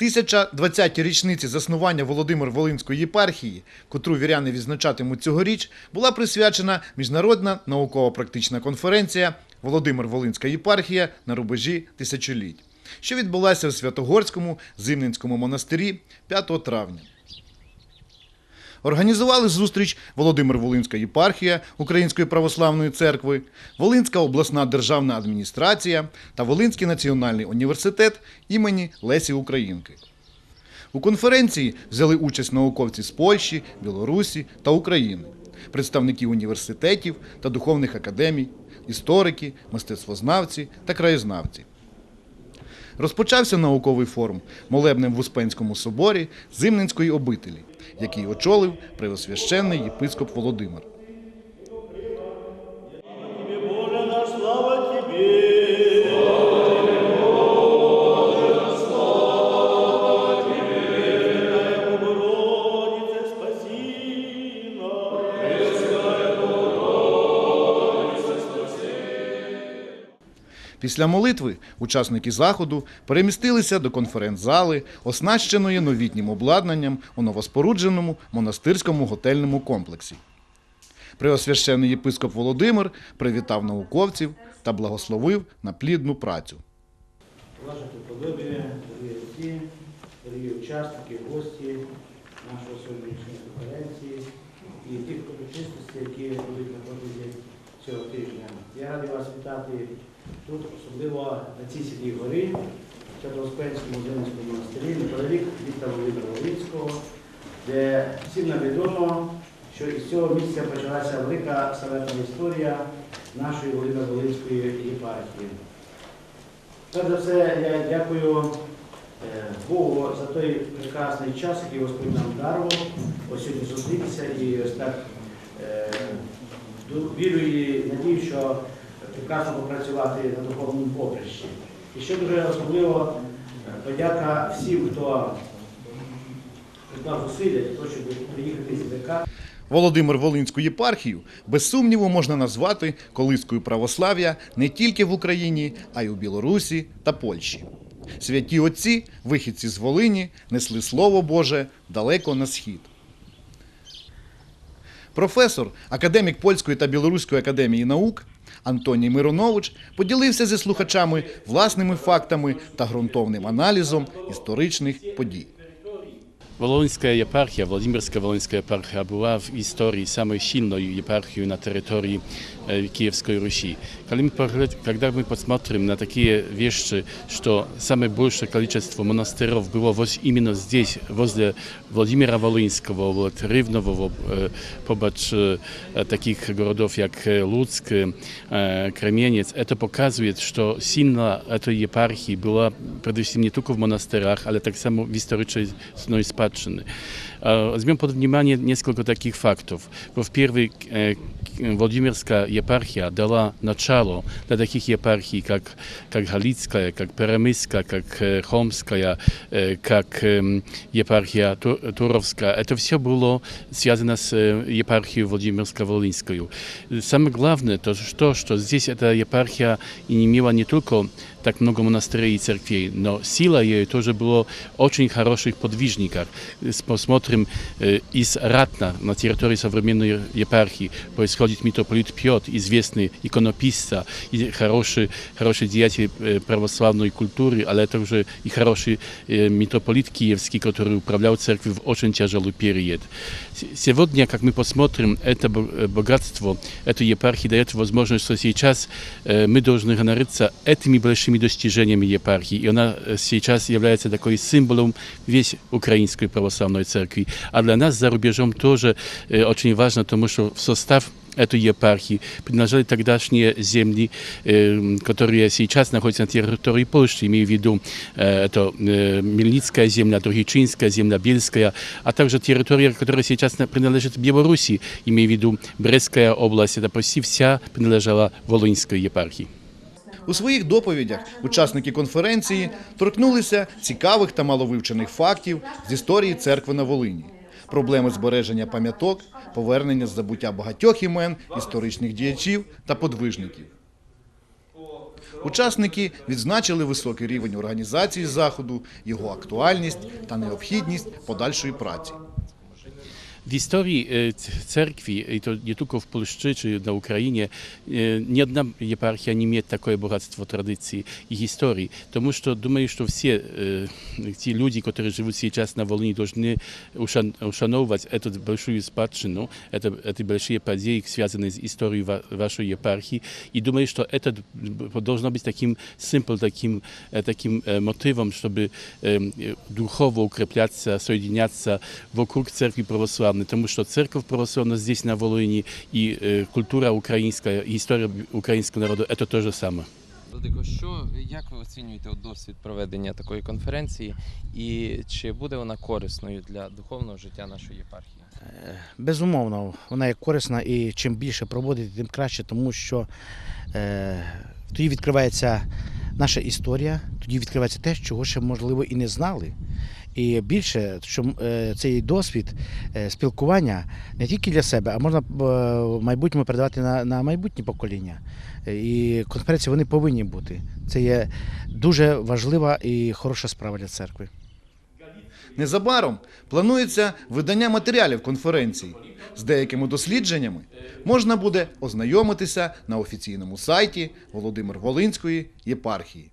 1020-ті річниці заснування Володимир Волинської єпархії, котру віряни відзначатимуть цьогоріч, була присвячена міжнародна науково-практична конференція Володимир Волинська єпархія на рубежі тисячоліть, що відбулася в Святогорському Зимненському монастирі 5 травня. Організували зустріч Володимир Волинська єпархія Української православної церкви, Волинська обласна державна адміністрація та Волинський національний університет імені Лесі Українки. У конференції взяли участь науковці з Польщі, Білорусі та України, представники університетів та духовних академій, історики, мистецтвознавці та краєзнавці. Розпочався науковий форум молебнем в Успенському соборі Зимненської обителі, який очолив превосвященний єпископ Володимир. Після молитви учасники заходу перемістилися до конференц-зали, оснащеної новітнім обладнанням у новоспорудженому монастирському готельному комплексі. Преосвящений єпископ Володимир привітав науковців та благословив на плідну працю. Ваше преподобие, дорогі дорогі учасники, гості нашої сьогоднішньої конференції і тих урочистостей, які будуть на протязі цього тижня. Я радий вас вітати тут, особливо на цій святій горі, в Свято-Успенському Зеленському монастирі, неподалік від Володимира Волинського, де всім нам відомо, що із цього місця почалася велика славетна історія нашої Володимира Волинської єпархії. Перш за все, я дякую е, Богу за той прекрасний час, який Господь нам дарував. Ось сьогодні зустрітися і ось так е, вірю і надію, що прекрасно попрацювати на духовному поприщі. І ще дуже особливо е, подяка всім, хто приклав зусилля для того, щоб приїхати з ДК. Володимир Волинську єпархію без сумніву можна назвати колискою православ'я не тільки в Україні, а й у Білорусі та Польщі. Святі отці, вихідці з Волині, несли Слово Боже далеко на схід. Професор, академік Польської та Білоруської академії наук Антоній Миронович поділився зі слухачами власними фактами та ґрунтовним аналізом історичних подій. Волонська єпархія, Володимирська Волонська єпархія була в історії самою сильною єпархією на terytorii e, Kijewskiej Rusi. Когда мы, поглядь- когда мы посмотрим на такие вещи, что самое большее количество монастыров было вот именно здесь, возле Владимира Волынского, вот Рывного, э, побач э, таких городов, как э, Луцк, э, Кременец, это показывает, что сильно этой епархии была, przede wszystkim nie tylko w монастырях, ale tak samo w historycznej spadczyny. E, Возьмем под внимание несколько таких фактов. Во-первых, э, к- Владимирская епархия дала начало для таких епархий, как, как Галицкая, как Перемыска, как Хомская, как епархия Ту- Туровская. Это все было связано с епархией Владимирско-Волынской. Самое главное то, что, что здесь эта епархия имела не только так много монастырей и церквей, но сила ее тоже было очень хороших подвижников. С- Посмотрим, из Ратна на территории современной епархии происходит митрополит Петр, известный иконописца, и хороший, хороший деятель э, православной культуры, але также и хороший э, митрополит Киевский, который управлял церковью в очень тяжелый период. С- Сегодня, как мы посмотрим, это бо- э, богатство этой епархии дает возможность, что сейчас э, мы должны гонориться этими большими достижениями епархии. И она э, сейчас является такой символом весь Украинской православной церкви. А для нас за рубежом тоже э, очень важно, потому что в состав этой епархии принадлежали тогдашние земли, э, которые сейчас находятся на территории Польши, имею в виду э, это э, Мельницкая земля, Другичинская земля, Бельская, а также территория, которая сейчас на- принадлежит Беларуси, имею в виду Брестская область, это почти вся принадлежала Волынской епархии. У своїх доповідях учасники конференції торкнулися цікавих та маловивчених фактів з історії церкви на Волині, проблеми збереження пам'яток, повернення з забуття багатьох імен історичних діячів та подвижників. Учасники відзначили високий рівень організації заходу, його актуальність та необхідність подальшої праці. W historii e, c- cerkwi, i to nie tylko w Polsce czy na Ukrainie, e, ni одна єпархія не має таке багатство традицій і історії. Тому що думаю, що всі е, ті люди, які живуть зараз на Волині, повинні ушан- ушановувати эту большую спадщину, это, эти большие події, зв'язані з історією ва- вашої єпархії. І думаю, що это б- должно бути таким символ, таким, е, таким е, мотивом, щоб е, е, духово укреплятися, соединяться вокруг церкви Православної, тому що церковь православна здесь на Волині і е, культура українська, історія українського народу це те ж саме. Владико, що як ви оцінюєте досвід проведення такої конференції, і чи буде вона корисною для духовного життя нашої єпархії? Безумовно, вона є корисна і чим більше проводити, тим краще, тому що е, тоді відкривається наша історія, тоді відкривається те, чого ще можливо і не знали. І більше, що е, цей досвід е, спілкування не тільки для себе, а можна е, в майбутньому передавати на, на майбутнє покоління. І конференції вони повинні бути. Це є дуже важлива і хороша справа для церкви. Незабаром планується видання матеріалів конференції. З деякими дослідженнями можна буде ознайомитися на офіційному сайті Володимир Волинської єпархії.